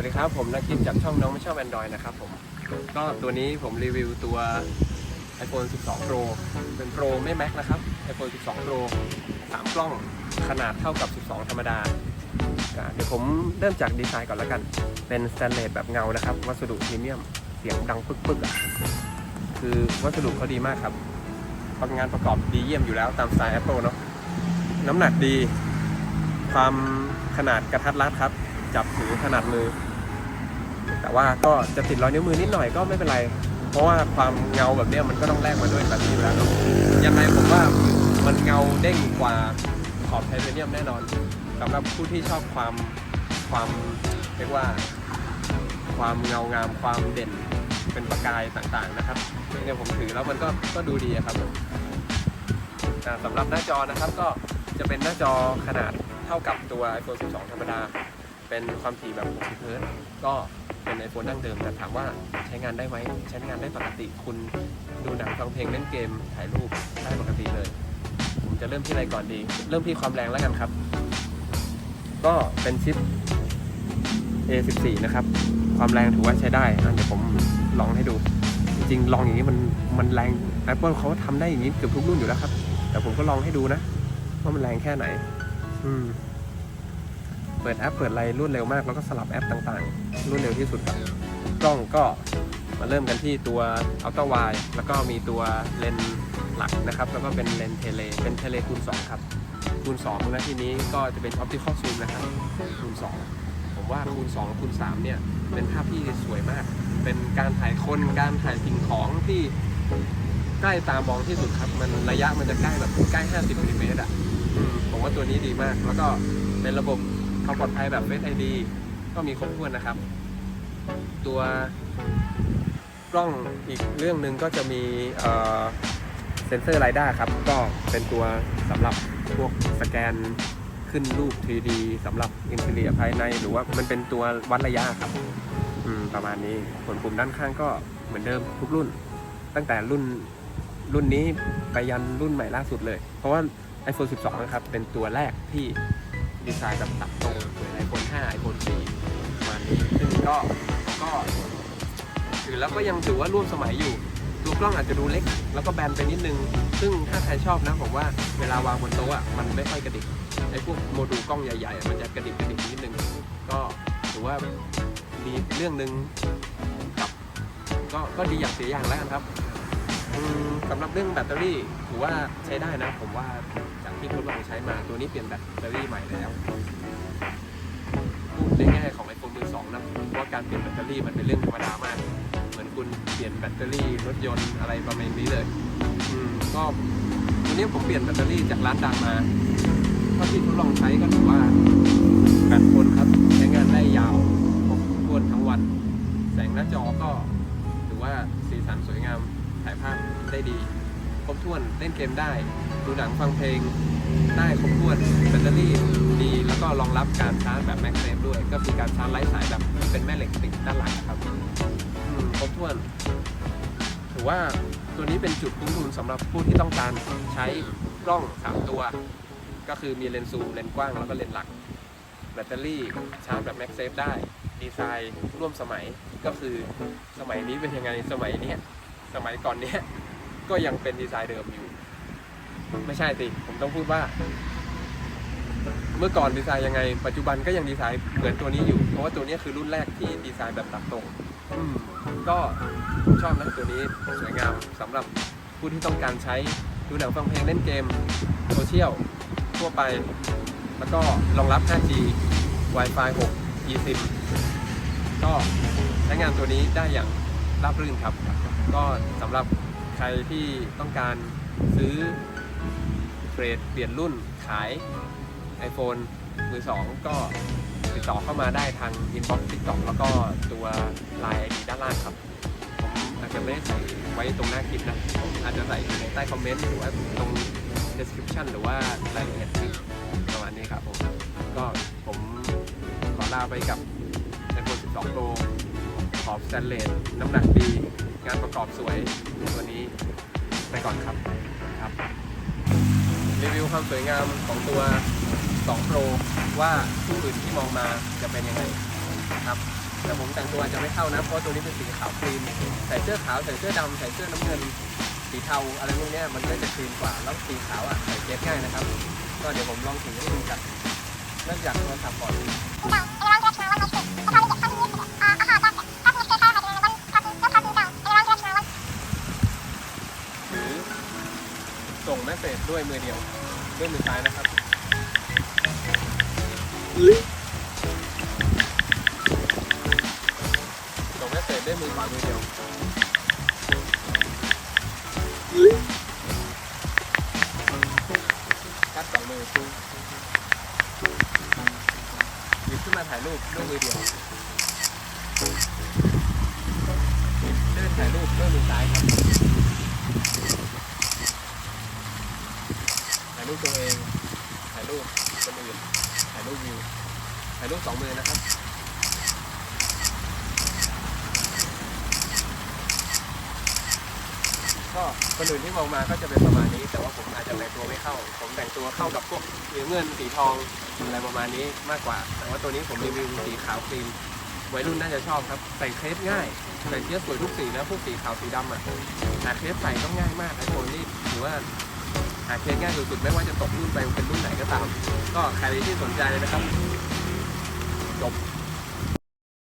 วัสดีครับผมนักกินจากช่องน้องไม่ชอบ Android นะครับผมก็ตัวนี้ผมรีวิวตัว iPhone 12 Pro เป็น Pro ไม่ Max นะครับ iPhone 12 Pro 3 กล้องขนาดเท่ากับ 12 ธรรมดา เดี๋ยวผมเริ่มจากดีไซน์ก่อนแล้วกัน เป็นสแตนเลสแบบเงานะครับ วัสดุพรีเมียม เสียงดังปึ๊กๆอะคือวัสดุเขาดีมากครับงานประกอบดีเยี่ยมอยู่แล้วตามสไตล์ Apple เนาะน้ำหนักดี ความขนาดกระทัดรัดครับ จับถือขนาดมือ แต่ว่าก็จะติดรอยนิ้วมือนิดหน่อยก็ไม่เป็นไร เพราะว่าความเงาแบบนี้มันก็ต้องแลกมาด้วยแบบนี้อยู่แล้วยังไงผมว่ามันเงาเด้งกว่าขอบไทเทเนียมแน่นอนสำหรับผู้ที่ชอบความความเรียกว่า ความเงางามความเด่นเป็นประกายต่างๆนะครับซึ่งเนี่ยผมถือแล้วมันก็ก็ดูดีครับผมสำหรับหน้าจอนะครับก็จะเป็นหน้าจอขนาดเท่ากับตัว iPhone 12 ธรรมดา เป็นความถี่แบบ60เฮิร์ตซ์ก็ เป็น iPhone ดั้งเดิม แต่ถามว่าใช้งานได้ไหมใช้งานได้ปกติ คุณดูหนังฟังเพลงเล่นเกมถ่ายรูปได้ปกติเลย ผมจะเริ่มที่อะไรก่อนดี เริ่มที่ความแรงแล้วกันครับ ก็เป็นชิป A14 นะครับ ความแรงถือว่าใช้ได้เดี๋ยวผมลองให้ดู จริงๆ ลองอย่างนี้มันมันแรง Apple เขาทำได้อย่างนี้เกือบทุกรุ่นอยู่แล้วครับ แต่ผมก็ลองให้ดูนะ ว่ามันแรงแค่ไหน อืม ปิดแอปเปิดอะไรรวดเร็วมาก แล้วก็สลับแอปต่างๆรวดเร็วที่สุดครับกล้องก็มาเริ่มกันที่ตัวอัลตร้าไวแล้วก็มีตัวเลนส์หลักนะครับ แล้วก็เป็นเลนส์เทเล เป็นเทเลคูณ 2 ครับ คูณ2นะทีนี้ก็จะเป็นออปติคอลซูมนะครับ คูณ 2 ผมว่าคูณ 2 คูณ 3 เนี่ย เป็นภาพที่สวยมาก เป็นการถ่ายคน การถ่ายสิ่งของที่ใกล้ตามองที่สุดครับ มันระยะมันจะใกล้แบบใกล้ 50มิลลิเมตรอะผมว่าตัวนี้ดีมาก แล้วก็เป็นระบบ ความปลอดภัยแบบ Face ID ก็มีครบถ้วนนะครับ ตัวกล้องอีกเรื่องหนึ่งก็จะมีเซนเซอร์ไรด้าครับ ก็เป็นตัวสำหรับพวกสแกนขึ้นรูป 3D สำหรับอินเทอร์เนียภายใน หรือว่ามันเป็นตัววัดระยะครับประมาณนี้ส่วนปุ่มด้านข้างก็เหมือนเดิมทุกรุ่น ตั้งแต่รุ่นรุ่นนี้ไปยันรุ่นใหม่ล่าสุดเลย เพราะว่า iPhone 12 นะครับ เป็นตัวแรกที่ ดีไซน์แบบตัดตรงเหมือน iPhone 5 iPhone 4ประมาณนี้ซึ่งก็ก็ถือแล้วก็ยังถือว่าร่วมสมัยอยู่ ตัวกล้องอาจจะดูเล็ก แล้วก็แบนไปนิดนึง ซึ่งถ้าใครชอบนะผมว่าเวลาวางบนโต๊ะอะมันไม่ค่อยกระดิกไอ้พวกโมดูลกล้องใหญ่ๆ มันจะกระดิกกระดิกนิดนึง ก็ถือว่ามีเรื่องหนึ่งกับก็ก็ดีอย่างเสียอย่างแล้วกันครับ สำหรับเรื่องแบตเตอรี่ถือว่าใช้ได้นะ ผมว่าจากที่ทดลองใช้มาตัวนี้เปลี่ยนแบตเตอรี่ใหม่แล้วพูดในแง่ของไอโฟนมือสองนะเพราะว่าการเปลี่ยนแบตเตอรี่มันเป็นเรื่องธรรมดามาก เหมือนคุณเปลี่ยนแบตเตอรี่รถยนต์อะไรประมาณนี้เลยอืก็วันนี้ผมเปลี่ยนแบตเตอรี่จากร้านดังมาเท่าที่ทดลองใช้ก็ถือว่าแบตทนครับ ครบถ้วนเล่นเกมได้ ดูหนังฟังเพลงได้ครบถ้วนแบตเตอรี่ดีแล้วก็รองรับการชาร์จแบบ MagSafe ด้วย ก็คือการชาร์จไร้สายแบบเป็นแม่เหล็กติดด้านหลังครับอืมครบถ้วน ถือว่าตัวนี้เป็นจุดคุ้มทุนสำหรับผู้ที่ต้องการใช้กล้อง 3 ตัว ก็คือมีเลนส์ซูมเลนส์กว้างแล้วก็เลนส์หลัก แบตเตอรี่ชาร์จแบบ MagSafe ได้ ดีไซน์ร่วมสมัยก็คือสมัยนี้เป็นยังไงสมัยเนี้ยสมัยก่อนเนี้ย ก็ยังเป็นดีไซน์เดิมอยู่ ไม่ใช่สิ ผมต้องพูดว่า เมื่อก่อนดีไซน์ยังไง ปัจจุบันก็ยังดีไซน์เหมือนตัวนี้อยู่ เพราะว่าตัวนี้คือรุ่นแรกที่ดีไซน์แบบตัดตรงก็ชอบนะตัวนี้สวยงามสำหรับผู้ที่ต้องการใช้ดูหนังฟังเพลงเล่นเกมโซเชียลทั่วไป แล้วก็รองรับ 5G Wi-Fi 6 eSIM ก็ใช้งานตัวนี้ได้อย่างราบรื่นครับ ก็สำหรับ ใครที่ต้องการซื้อเทรดเปลี่ยนรุ่นขาย iPhone มือ2ก็ติดต่อเข้ามาได้ทาง inbox TikTok แล้วก็ตัว Line ID ด้านล่างครับ ผมอาจจะไม่ได้ใส่ไว้ตรงหน้าคลิปนะผมอาจจะใส่ในใต้คอมเมนต์หรือว่าตรง description หรือว่ารายละเอียดคลิปประมาณนี้ครับผม ก็ผมขอลาไปกับ iPhone 12 Pro ขอบสแตนเลสน้ำหนักดี งานประกอบสวยตัวนี้ไปก่อนครับครับ รีวิวความสวยงามของตัว 2 Pro ว่าผู้อื่นที่มองมาจะเป็นยังไงครับแต่ผมแต่งตัวอาจจะไม่เข้านะเพราะตัวนี้เป็นสีขาวครีมใส่เสื้อขาวใส่เสื้อดำใส่เสื้อน้ำเงิน สีเทาอะไรพวกนี้มันก็จะคลีนกว่าแล้วสีขาวอะใส่เก็บง่ายนะครับ ก็เดี๋ยวผมลองถือให้ดูกันเริ่มจากโทรศัพท์ก่อน ด้วยมือเดียวด้วยมือซ้ายนะครับส่งแมสเซจด้วยมือขวามือเดียวคัดสองมือหยิบขึ้นมาถ่ายรูปด้วยมือเดียวเลื่อนถ่ายรูปด้วยมือซ้ายครับ รูปตัวเอง ถ่ายรูปคนอื่น ถ่ายรูปวิว ถ่ายรูปสองมือนะครับ ก็คนอื่นที่มองมาก็จะเป็นประมาณนี้ แต่ว่าผมอาจจะแต่งตัวไม่เข้า ผมแต่งตัวเข้ากับพวกสีเงินสีทองอะไรประมาณนี้มากกว่า แต่ว่าตัวนี้ผมรีวิวสีขาวครีมวัยรุ่นน่าจะชอบครับ ใส่เครปง่าย ใส่เสื้อสวยทุกสีนะพวกสีขาวสีดำอะหาเครปใส่ต้องง่ายมากไอโฟนนี่ถือว่า หาเคสง่ายสุดๆไม่ว่าจะตกรุ่นไปเป็นรุ่นไหนก็ตาม ก็ใครที่สนใจนะครับ จบ